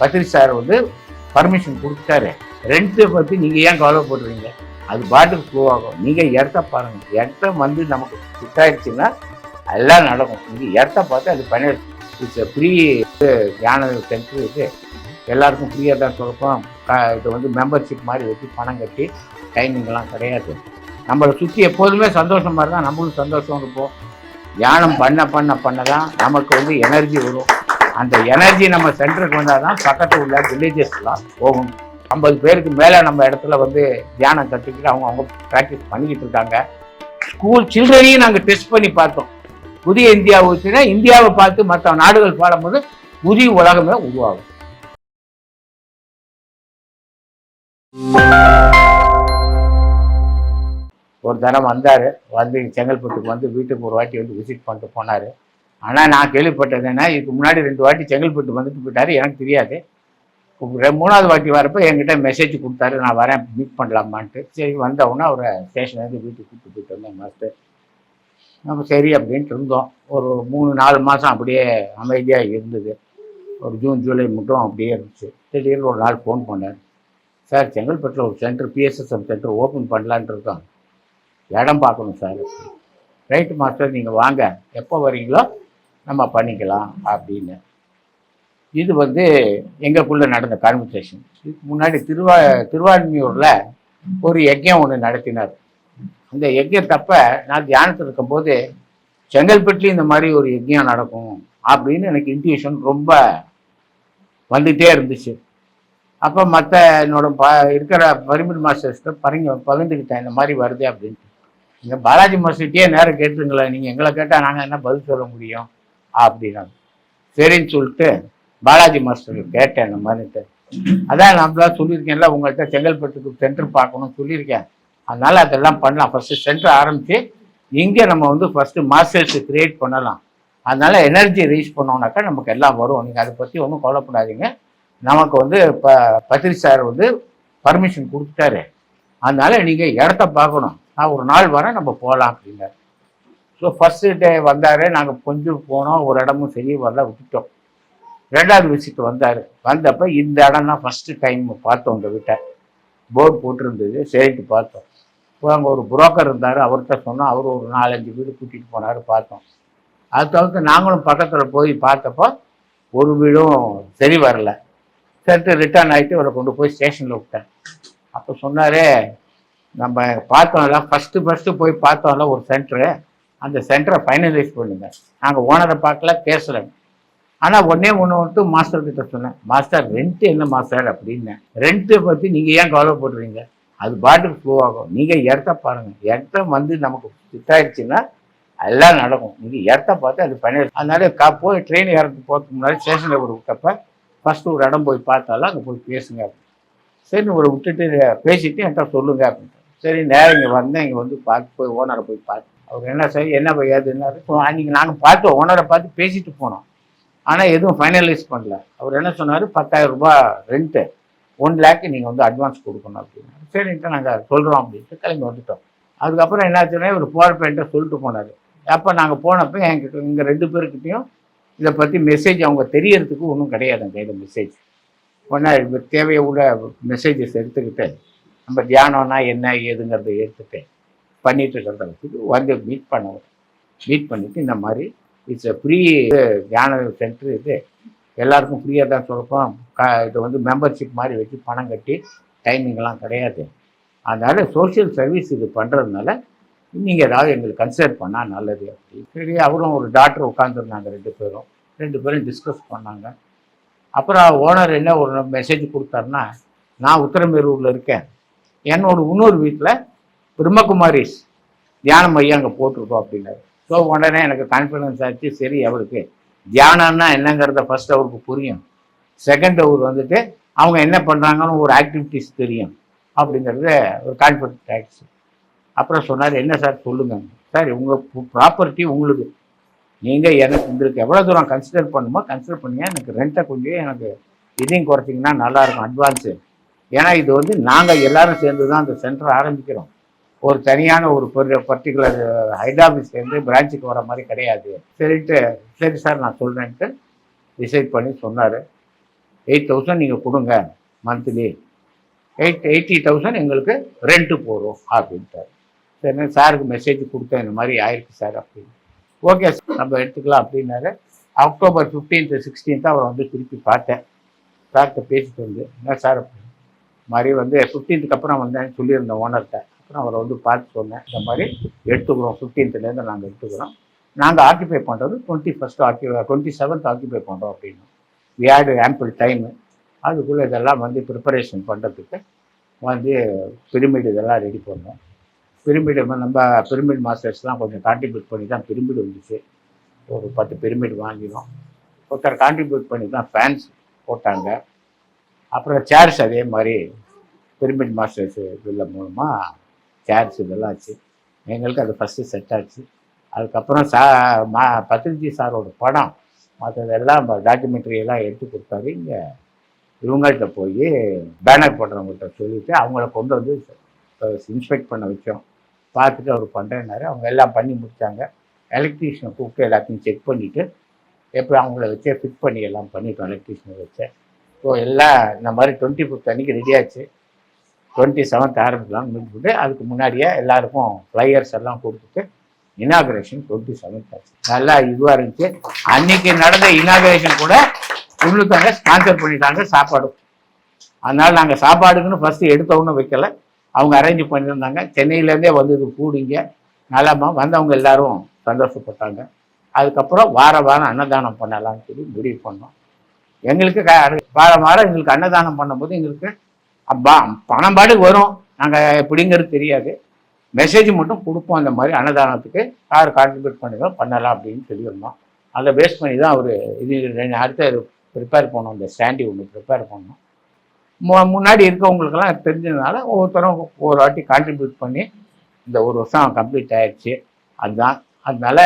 Badri sir வந்து permission கொடுத்துட்டாரு ரெண்ட்டை பற்றி நீங்கள் ஏன் கவலைப்படுறீங்க அது பாட்டுக்கு ஃப்ளோ ஆகும். நீங்கள் இடத்த பாருங்கள் இடத்த வந்து நமக்கு ஃபிட் ஆயிடுச்சுன்னா எல்லாம் நடக்கும். நீங்கள் இடத்த பார்த்து அது பண்ணி இட்ஸ் ஃப்ரீ தியான சென்டர் இது எல்லாருக்கும் ஃப்ரீயாக தான் சொல்லப்போம் க- இது வந்து மெம்பர்ஷிப் மாதிரி வச்சு பணம் கட்டி டைமிங்லாம் கிடையாது. நம்மளை சுற்றி எப்போதுமே சந்தோஷமாக இருந்தால் நம்மளும் சந்தோஷம் இருப்போம். தியானம் பண்ண பண்ண பண்ண தான் நமக்கு வந்து எனர்ஜி வரும். அந்த எனர்ஜி நம்ம சென்டருக்கு வந்தால் தான் பக்கத்தில் உள்ள வில்லேஜஸ்லாம் போகும். ஐம்பது பேருக்கு மேலே நம்ம இடத்துல வந்து தியானம் கற்றுக்கிட்டு அவங்க அவங்க ப்ராக்டிஸ் பண்ணிக்கிட்டு இருக்காங்க. ஸ்கூல் சில்ட்ரனையும் நாங்கள் டெஸ்ட் பண்ணி பார்த்தோம். புதிய இந்தியா வச்சுன்னா இந்தியாவை பார்த்து மற்ற நாடுகள் பாடும்போது புதிய உலகமே உருவாகும். ஒரு தரம் வந்தார். வந்து செங்கல்பட்டுக்கு வந்து வீட்டுக்கு ஒரு வாட்டி வந்து விசிட் பண்ணிட்டு போனார். ஆனால் நான் கேள்விப்பட்டது என்ன இதுக்கு முன்னாடி ரெண்டு வாட்டி செங்கல்பட்டு வந்துட்டு போயிட்டாரு எனக்கு தெரியாது. ரெ- மூணாவது வாட்டி வரப்போ என்கிட்ட மெசேஜ் கொடுத்தாரு நான் வரேன் மீட் பண்ணலாமான்ட்டு. சரி வந்தவுடனே அவரை ஸ்டேஷன்லேருந்து வீட்டுக்கு கூப்பிட்டு போயிட்டு வந்தேன் மாஸ்டர் நம்ம சரி அப்படின்ட்டு இருந்தோம். ஒரு மூணு நாலு மாதம் அப்படியே அமைதியாக இருந்தது. ஒரு ஜூன் ஜூலை மட்டும் அப்படியே இருந்துச்சு. திடீர்னு ஒரு நாள் ஃபோன் பண்ணேன். சார் செங்கல்பட்டில் ஒரு சென்டர் பிஎஸ்எஸ்எம் சென்டர் ஓப்பன் பண்ணலான்ட்டு இருக்கோம். இடம் பார்க்கணும் சார். ரைட்டு மாஸ்டர் நீங்கள் வாங்க. எப்போ வரீங்களோ நம்ம பண்ணிக்கலாம் அப்படின்னு. இது வந்து எங்களுக்குள்ளே நடந்த கான்வர்சேஷன் இதுக்கு முன்னாடி திருவா திருவான்மியூரில் ஒரு யஜ்யம் ஒன்று நடத்தினார். அந்த யஜ்யத்தப்ப நான் தியானத்தில் இருக்கும்போது செங்கல்பட்டுலேயும் இந்த மாதிரி ஒரு யஜ்யம் நடக்கும் அப்படின்னு எனக்கு இன்ட்யூஷன் ரொம்ப வந்துகிட்டே இருந்துச்சு. அப்போ மற்ற என்னோட ப இருக்கிற பரிமிட் மாஸ்டர்ஸ்கிட்ட பரிங்க பகிர்ந்துக்கிட்டேன் இந்த மாதிரி வருது அப்படின்ட்டு. நீங்கள் பாலாஜி மாஸ்டர்கிட்டயே நேரம் கேட்டுருங்களேன். நீங்கள் எங்களை கேட்டால் நாங்கள் என்ன பதில் சொல்ல முடியும்? அப்படின்னாங்க. சரின்னு சொல்லிட்டு பாலாஜி மாஸ்டர் கேட்டேன் இந்த மாதிரிட்டு அதான் நம்மளா சொல்லியிருக்கேன்ல உங்கள்கிட்ட செங்கல்பட்டுக்கு சென்டர் பார்க்கணும்னு சொல்லியிருக்கேன். அதனால அதெல்லாம் பண்ணலாம். ஃபர்ஸ்ட் சென்டர் ஆரம்பித்து இங்கே நம்ம வந்து ஃபர்ஸ்ட் மாஸ்டர்ஸ் கிரியேட் பண்ணலாம். அதனால எனர்ஜி ரீச் பண்ணோம்னாக்கா நமக்கு எல்லாம் வரும். நீங்கள் அதை பற்றி ஒன்றும் கவலைப்படாதீங்க. நமக்கு வந்து ப பத்ரி சார் வந்து பர்மிஷன் கொடுத்துட்டாரு. அதனால நீங்கள் இடத்த பார்க்கணும். நான் ஒரு நாள் வரேன் நம்ம போகலாம் அப்படின்னாரு. ஸோ ஃபஸ்ட்டு டே வந்தார். நாங்கள் கொஞ்சம் போனோம். ஒரு இடமும் சரி வரல விட்டுட்டோம். ரெண்டாவது விசிட் வந்தார். வந்தப்போ இந்த இடம் தான் ஃபஸ்ட்டு டைம் பார்த்தோம் உங்கள் வீட்டை போர்டு போட்டிருந்தது. சரிட்டு பார்த்தோம். இப்போ அங்கே ஒரு புரோக்கர் இருந்தார். அவர்கிட்ட சொன்னோம். அவர் ஒரு நாலஞ்சு வீடு கூட்டிகிட்டு போனார் பார்த்தோம். அது தவிர்த்து நாங்களும் பக்கத்தில் போய் பார்த்தப்போ ஒரு வீடும் சரி வரல. சரிட்டு ரிட்டர்ன் ஆகிட்டு இவரை கொண்டு போய் ஸ்டேஷனில் விட்டேன். அப்போ சொன்னார் நம்ம பார்த்தோம்ல ஃபஸ்ட்டு ஃபஸ்ட்டு போய் பார்த்தோம்ல ஒரு சென்டரு அந்த சென்டரை ஃபைனலைஸ் பண்ணுங்க. நாங்கள் ஓனரை பார்க்கல பேசுகிறேன் ஆனால் ஒன்றே ஒன்று மட்டும் மாஸ்டர் கிட்ட சொன்னேன். மாஸ்டர் ரெண்ட்டு என்ன மாஸ்டர் அப்படின்னேன் ரெண்ட்டை பற்றி நீங்கள் ஏன் கவலைப்படுறீங்க? அது பாட்டுக்கு ஃப்ளோ ஆகும். நீங்கள் இடத்த பாருங்கள் இடத்த வந்து நமக்கு ஃபிட் எல்லாம் நடக்கும். நீங்கள் இடத்த பார்த்து அது பண்ணி அதனால கா போய் ட்ரெயின் இறந்து போகிறதுக்கு முன்னாடி ஸ்டேஷனில் ஒரு விட்டப்ப ஃபஸ்ட்டு ஒரு இடம் போய் பார்த்தாலும் அங்கே போய் பேசுங்க அப்படின்னு. சரி ஒரு விட்டுட்டு பேசிட்டு என்கிட்ட சொல்லுங்க அப்படின்ட்டு சரி நேரம் இங்கே வந்தேன். இங்கே வந்து பார்த்து போய் ஓனரை போய் பார்த்து அவர் என்ன சரி என்ன போய் ஏதுன்னாரு. அன்றைக்கி நாங்கள் பார்த்தோம் ஓனரை பார்த்து பேசிட்டு போனோம். ஆனால் எதுவும் ஃபைனலைஸ் பண்ணல. அவர் என்ன சொன்னார்? பத்தாயிரம் ரூபாய் ரெண்ட்டு ஒன் லேக்கு நீங்கள் வந்து அட்வான்ஸ் கொடுக்கணும் அப்படின்னு சரின்ட்டு நாங்கள் சொல்கிறோம் அப்படின்ட்டு கிளம்பி வந்துட்டோம். அதுக்கப்புறம் என்னாச்சுன்னா இவர் போகிறப்ப சொல்லிட்டு போனார். அப்போ நாங்கள் போனப்போ என்கிட்ட இங்கே ரெண்டு பேர்கிட்டையும் இதை பற்றி மெசேஜ் அவங்க தெரியறதுக்கு ஒன்றும் கிடையாது இந்த கையில் மெசேஜ் ஒன்றா தேவையை மெசேஜஸ் எடுத்துக்கிட்டு நம்ம தியானம்னா என்ன ஏதுங்கிறத எடுத்துட்டு பண்ணிட்டு இருக்கிறதுக்கு வந்து மீட் பண்ணுவோம் மீட் பண்ணிட்டு இந்த மாதிரி இட்ஸ் ஃப்ரீ தியான சென்டர் இது. எல்லாருக்கும் ஃப்ரீயாக தான் சொல்லப்போம் க இது வந்து மெம்பர்ஷிப் மாதிரி வச்சு பணம் கட்டி டைமிங்லாம் கிடையாது. அதனால் சோஷியல் சர்வீஸ் இது பண்ணுறதுனால நீங்கள் ஏதாவது எங்களுக்கு கன்சிடர் பண்ணால் நல்லது அப்படி சரி அவரும் ஒரு டாக்டர் உட்காந்துருந்தாங்க ரெண்டு பேரும். ரெண்டு பேரும் டிஸ்கஸ் பண்ணாங்க. அப்புறம் ஓனர் என்ன ஒரு மெசேஜ் கொடுத்தாருன்னா நான் உத்தரமேரூரில் இருக்கேன். என்னோட இன்னொரு வீட்டில் பிரம்மகுமாரிஸ் தியானம் மையம் அங்கே போட்டிருக்கோம் அப்படின்னாரு. ஸோ உடனே எனக்கு கான்ஃபிடன்ஸ் ஆச்சு சரி அவருக்கு தியானம்னா என்னங்கிறத ஃபர்ஸ்ட் அவருக்கு புரியும். செகண்ட் அவர் வந்துட்டு அவங்க என்ன பண்ணுறாங்கன்னு ஒரு ஆக்டிவிட்டிஸ் தெரியும் அப்படிங்கிறத ஒரு கான்ஃபிடன்ஸ் ஆகிடுச்சு அப்புறம் சொன்னார் என்ன சார் சொல்லுங்கள் சார் உங்கள் ப்ராப்பர்ட்டி உங்களுக்கு நீங்கள் எனக்கு உங்களுக்கு எவ்வளோ தூரம் கன்சிடர் பண்ணுமோ கன்சிடர் பண்ணுங்க எனக்கு ரெண்ட்டை கொஞ்சம் எனக்கு இதையும் குறைச்சிங்கன்னா நல்லாயிருக்கும் அட்வான்ஸு ஏன்னா இது வந்து நாங்கள் எல்லாரும் சேர்ந்து தான் அந்த சென்டர் ஆரம்பிக்கிறோம். ஒரு தனியான ஒரு பர்டிகுலர் ஹெட் ஆஃபீஸ்லேருந்து பிரான்ச்சுக்கு வர மாதிரி கிடையாது. சரின்ட்டு சரி சார் நான் சொல்கிறேன்ட்டு டிசைட் பண்ணி சொன்னார். எயிட் தௌசண்ட் நீங்கள் கொடுங்க மந்த்லி எயிட் எயிட்டி தௌசண்ட் எங்களுக்கு ரெண்ட்டு போகிறோம் அப்படின்ட்டார். சரி சாருக்கு மெசேஜ் கொடுத்தேன் இந்த மாதிரி ஆயிருக்கு சார் அப்படின்னு. ஓகே சார் நம்ம எடுத்துக்கலாம் அப்படின்னாரு. அக்டோபர் ஃபிஃப்டீன்த்து சிக்ஸ்டீன்த்து அவரை வந்து திருப்பி பார்த்தேன். சார்கிட்ட பேசிட்டு வந்து என்ன சார் அப்படின்னு மாதிரி வந்து ஃபிஃப்டீன்த்துக்கு அப்புறம் வந்தேன்னு சொல்லியிருந்தேன் ஓனர்கிட்ட அப்புறம் அவரை வந்து பார்த்து சொன்னேன். இந்த மாதிரி எடுத்துக்கிறோம். ஃபிஃப்டீன்த்துலேருந்து நாங்கள் எடுத்துக்கிறோம். நாங்கள் ஆக்கியபை பண்ணுறது டுவெண்ட்டி ஃபஸ்ட்டு ஆக்கிய டுவெண்ட்டி செவன்த் ஆக்கியபை பண்ணுறோம் அப்படின்னு. வி ஹேடு ஆம்பிள் டைமு அதுக்குள்ளே இதெல்லாம் வந்து ப்ரிப்பரேஷன் பண்ணுறதுக்கு வந்து பிரிமிடு இதெல்லாம் ரெடி பண்ணோம். பிரமிடு நம்ம பிரமிட் மாஸ்டர்ஸ்லாம் கொஞ்சம் கான்ட்ரிபியூட் பண்ணி தான் பிரமிடு வந்துச்சு. ஒரு பத்து பிரமிட் வாங்கினோம். ஒருத்தர் கான்ட்ரிபியூட் பண்ணி தான் ஃபேன்ஸ் போட்டாங்க. அப்புறம் சேர்ஸ் அதே மாதிரி பிரமிட் மாஸ்டர்ஸ் இதில் மூலமாக சேர்ஸ் இதெல்லாம் ஆச்சு. எங்களுக்கு அது ஃபஸ்ட்டு செட் ஆச்சு. அதுக்கப்புறம் சா மா பத்ரிஜி சாரோட படம் மற்றதெல்லாம் டாக்குமெண்ட்ரி எல்லாம் எடுத்து கொடுத்தாரு. இங்கே இவங்கள்ட்ட போய் பேனர் போடுறவங்கள்ட்ட சொல்லிவிட்டு அவங்கள கொண்டு வந்து இன்ஸ்பெக்ட் பண்ண வச்சோம் பார்த்துட்டு அவர் பண்ணுறேன்னாரு அவங்க எல்லாம் பண்ணி முடித்தாங்க எலக்ட்ரீஷியனை கூப்பிட்டு எல்லாத்தையும் செக் பண்ணிவிட்டு எப்படி அவங்கள வச்சே ஃபிட் பண்ணி எல்லாம் பண்ணிட்டோம். எலக்ட்ரீஷியனை வச்சேன் ஸோ எல்லாம் இந்த மாதிரி டுவெண்ட்டி ஃபிஃப்த் அன்றைக்கி ரெடி ஆச்சு. டுவெண்ட்டி செவன்த் ஆரம்பிக்கலாம்னு முடிச்சுட்டு அதுக்கு முன்னாடியே எல்லாருக்கும் ஃப்ளையர்ஸ் எல்லாம் கொடுத்துட்டு இனாகரேஷன் டுவெண்ட்டி செவன்த் ஆச்சு. நல்லா இதுவாக இருந்துச்சு. அன்னைக்கு நடந்த இனாகரேஷன் கூட உள்ளுக்காங்க ஸ்பான்சர் பண்ணிட்டாங்க சாப்பாடு. அதனால் நாங்கள் சாப்பாடுக்குன்னு ஃபஸ்ட்டு எடுத்தவொன்னு வைக்கல. அவங்க அரேஞ்ச் பண்ணியிருந்தாங்க. சென்னையிலேருந்தே வந்தது கூடிங்க. நலமா வந்தவங்க எல்லாரும் சந்தோஷப்பட்டாங்க. அதுக்கப்புறம் வார வாரம் அன்னதானம் பண்ணலாம்னு சொல்லி முடிவு பண்ணோம். எங்களுக்கு க- வாரம் வாரம் எங்களுக்கு அன்னதானம் பண்ணும்போது எங்களுக்கு அப்பா பணம் பாடு வரும். நாங்கள் எப்படிங்கிறது தெரியாது. மெசேஜ் மட்டும் கொடுப்போம் அந்த மாதிரி அன்னதானத்துக்கு. யார் கான்ட்ரிபியூட் பண்ணுங்க பண்ணலாம் அப்படின்னு சொல்லியிருந்தோம். அதை பேஸ் பண்ணி தான் அவர் இது ரெண்டு அடுத்த ப்ரிப்பேர் பண்ணோம். இந்த ஸ்டாண்டி ஒன்று ப்ரிப்பேர் பண்ணோம். மு முன்னாடி இருக்கவங்களுக்கெல்லாம் தெரிஞ்சதுனால ஒவ்வொருத்தரும் ஒரு வாட்டி கான்ட்ரிபியூட் பண்ணி இந்த ஒரு வருஷம் கம்ப்ளீட் ஆயிடுச்சு. அதுதான். அதனால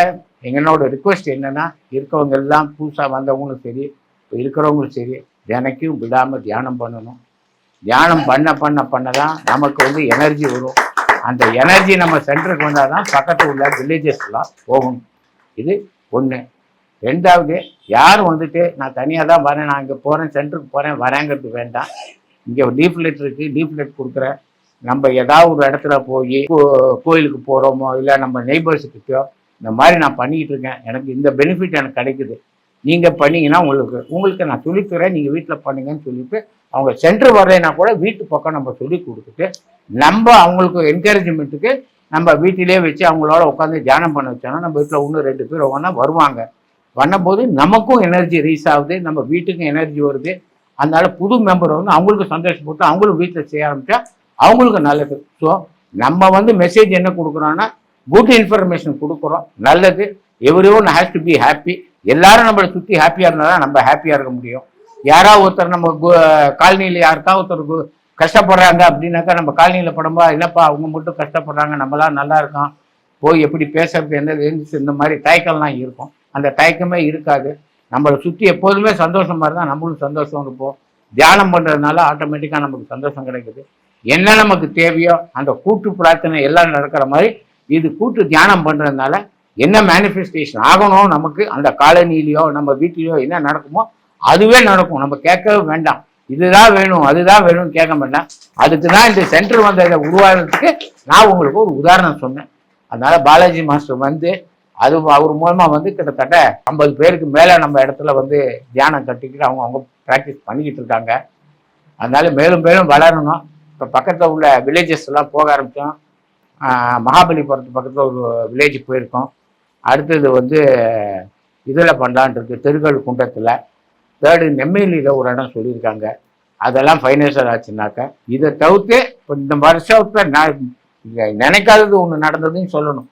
எங்களோட ரிக்வெஸ்ட் என்னென்னா இருக்கவங்க எல்லாம் புதுசாக வந்தவங்களும் சரி இப்போ இருக்கிறவங்களும் சரி தினைக்கும் விடாமல் தியானம் பண்ணணும். தியானம் பண்ண பண்ண பண்ண தான் நமக்கு வந்து எனர்ஜி வரும். அந்த எனர்ஜி நம்ம சென்டருக்கு வந்தால் தான் பக்கத்தில் உள்ள வில்லேஜஸ்லாம் போகும். இது ஒன்று ரெண்டாவது யார் வந்துட்டு நான் தனியாக தான் வரேன் நான் இங்கே போகிறேன் சென்டருக்கு போகிறேன் வரேங்கிறது வேண்டாம். இங்கே லீஃப்லெட் இருக்குது லீஃப்லெட் கொடுக்குறேன். நம்ம ஏதாவது ஒரு இடத்துல போய் கோ- கோயிலுக்கு போகிறோமோ இல்லை நம்ம நெய்பர்ஸுக்கிட்டோ இந்த மாதிரி நான் பண்ணிக்கிட்டு இருக்கேன். எனக்கு இந்த பெனிஃபிட் எனக்கு கிடைக்குது. நீங்கள் பண்ணீங்கன்னா உங்களுக்கு உங்களுக்கு நான் சொல்லித்தரேன் நீங்கள் வீட்டில் பண்ணுங்கன்னு சொல்லிட்டு அவங்க சென்டர் வரலைன்னா கூட வீட்டு பக்கம் நம்ம சொல்லி கொடுத்துட்டு நம்ம அவங்களுக்கு என்கரேஜ்மெண்ட்டுக்கு நம்ம வீட்டிலே வச்சு அவங்களோட உட்காந்து தியானம் பண்ண வச்சோன்னா நம்ம வீட்டில் இன்னும் ரெண்டு பேர் ஒன்றா வருவாங்க. பண்ணும்போது நமக்கும் எனர்ஜி ரீச் ஆகுது நம்ம வீட்டுக்கும் எனர்ஜி வருது. அதனால புது மெம்பர் வந்து அவங்களுக்கு சந்தோஷப்பட்டு அவங்களும் வீட்டில் செய்ய ஆரம்பித்தா அவங்களுக்கு நல்லது. ஸோ நம்ம வந்து மெசேஜ் என்ன கொடுக்குறோன்னா குட் இன்ஃபர்மேஷன் கொடுக்குறோம் நல்லது. Everyone has to be happy எல்லாரும் நம்மளை சுற்றி ஹாப்பியாக இருந்தால் தான் நம்ம ஹாப்பியாக இருக்க முடியும். யாராவது ஒருத்தர் நம்ம காலனியில் யாருக்கா ஒருத்தர் கு- கஷ்டப்படுறாங்க அப்படின்னாக்கா நம்ம காலனியில் படம்பா இல்லைப்பா அவங்க மட்டும் கஷ்டப்படுறாங்க நம்மளாம் நல்லா இருக்கோம். போய் எப்படி பேசுறது என்ன இந்த மாதிரி தயக்கம்லாம் இருக்கும். அந்த தயக்கமே இருக்காது. நம்மளை சுற்றி எப்போதுமே சந்தோஷமா இருந்தால் நம்மளும் சந்தோஷம் இருப்போம். தியானம் பண்ணுறதுனால ஆட்டோமேட்டிக்காக நமக்கு சந்தோஷம் கிடைக்குது. என்ன நமக்கு தேவையோ அந்த கூட்டு பிரார்த்தனை எல்லாம் நடக்கிற மாதிரி இது கூட்டு தியானம் பண்ணுறதுனால என்ன மேனிஃபெஸ்டேஷன் ஆகணும் நமக்கு அந்த காலனிலேயோ நம்ம வீட்டிலையோ என்ன நடக்குமோ அதுவே நடக்கும். நம்ம கேட்கவே வேண்டாம். இதுதான் வேணும் அதுதான் வேணும்னு கேட்க வேண்டாம். அதுக்கு தான் இந்த சென்டர் வந்ததை உருவாகிறதுக்கு நான் உங்களுக்கு ஒரு உதாரணம் சொன்னேன். அதனால பாலாஜி மாஸ்டர் வந்து அது அவர் மூலமாக வந்து கிட்டத்தட்ட ஐம்பது பேருக்கு மேலே நம்ம இடத்துல வந்து தியானம் கட்டிக்கிட்டு அவங்க அவங்க ப்ராக்டிஸ் பண்ணிக்கிட்டு இருக்காங்க. அதனால மேலும் மேலும் வளரணும். இப்போ பக்கத்தில் உள்ள வில்லேஜஸ் எல்லாம் போக ஆரம்பித்தோம் மகாபலிபுரத்து பக்கத்தில் ஒரு வில்லேஜ் போயிருக்கோம். அடுத்தது வந்து இதில் பண்ணலான்ட்ருக்கு தெருக்கல் குண்டத்தில் தேர்டு நெம்மேலியில் ஒரு இடம் சொல்லியிருக்காங்க. அதெல்லாம் ஃபைனான்சியல் ஆச்சுனாக்கா இதை தவிர்த்து இப்போ இந்த வருஷத்தை நான் நினைக்காதது ஒன்று நடந்ததுன்னு சொல்லணும்.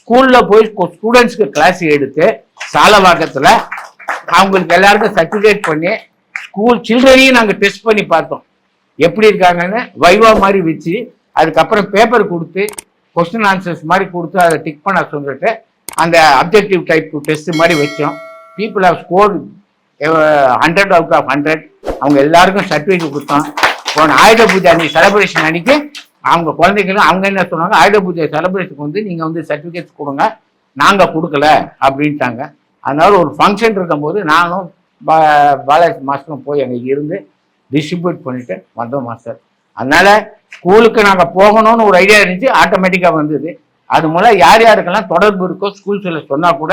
ஸ்கூலில் போய் ஸ்டூடெண்ட்ஸ்க்கு கிளாஸ் எடுத்து சாலவாக்கத்தில் அவங்களுக்கு எல்லாருக்கும் சர்டிஃபிகேட் பண்ணி ஸ்கூல் சில்ட்ரனையும் நாங்கள் டெஸ்ட் பண்ணி பார்த்தோம். எப்படி இருக்காங்கன்னு வைவா மாதிரி வச்சு அதுக்கப்புறம் பேப்பர் கொடுத்து கொஸ்டின் ஆன்சர்ஸ் மாதிரி கொடுத்து அதை டிக் பண்ண சொல்லிட்டு அந்த அப்ஜெக்டிவ் டைப் டெஸ்ட் மாதிரி வச்சோம். People have score hundred out of hundred அவங்க எல்லாருக்கும் சர்டிஃபிகேட் கொடுத்தோம். போன ஆயுத பூஜை அன்னைக்கு செலப்ரேஷன் அன்னைக்கு அவங்க குழந்தைகளும் அவங்க என்ன சொன்னாங்க? ஆயுத பூஜை செலப்ரேஷனுக்கு வந்து நீங்கள் வந்து சர்டிஃபிகேட்ஸ் கொடுங்க. நாங்கள் கொடுக்கல அப்படின்ட்டாங்க. அதனால ஒரு ஃபங்க்ஷன் இருக்கும்போது நானும் பா பாலாஜி மாஸ்டரும் போய் அங்கே இருந்து டிஸ்ட்ரிபியூட் பண்ணிட்டு வந்தோம் மாஸ்டர். அதனால் ஸ்கூலுக்கு நாங்கள் போகணும்னு ஒரு ஐடியா இருந்துச்சு. ஆட்டோமேட்டிக்காக வந்தது. அது மூலம் யார் யாருக்கெல்லாம் தொடர்பு இருக்கோ ஸ்கூல்ஸில் சொன்னால் கூட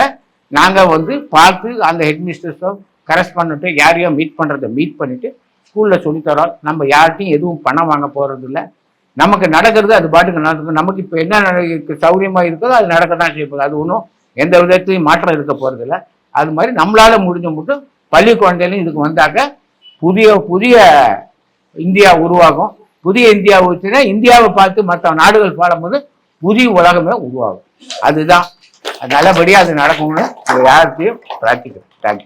நாங்கள் வந்து பார்த்து அந்த ஹெட் மிஸ்டர்ஸோ கரஸ்பாண்டோ யாரையோ மீட் பண்ணுறதை மீட் பண்ணிவிட்டு ஸ்கூலில் சொல்லித்தரோம் நம்ம யார்கிட்டையும் எதுவும் பணம் வாங்க போகிறது இல்லை நமக்கு நடக்கிறது அது பாட்டுக்கு நடக்கும் நமக்கு இப்போ என்ன நட- சௌகரியமாக இருக்கோ அது நடக்க தான் செய்ய அது ஒன்றும் எந்த விதத்தையும் மாற்றம் இருக்க போகிறதில்ல அது மாதிரி நம்மளால் முடிஞ்ச மட்டும் பள்ளி குழந்தைகளும் இதுக்கு வந்தாக்க புதிய புதிய இந்தியா உருவாகும். புதிய இந்தியா வச்சுன்னா இந்தியாவை பார்த்து மற்ற நாடுகள் பாடும்போது புதிய உலகமே உருவாகும். அதுதான். நல்லபடியாக அது நடக்கும்னு யார்கிட்டையும் பிரார்த்திக்கிறேன். தேங்க்யூ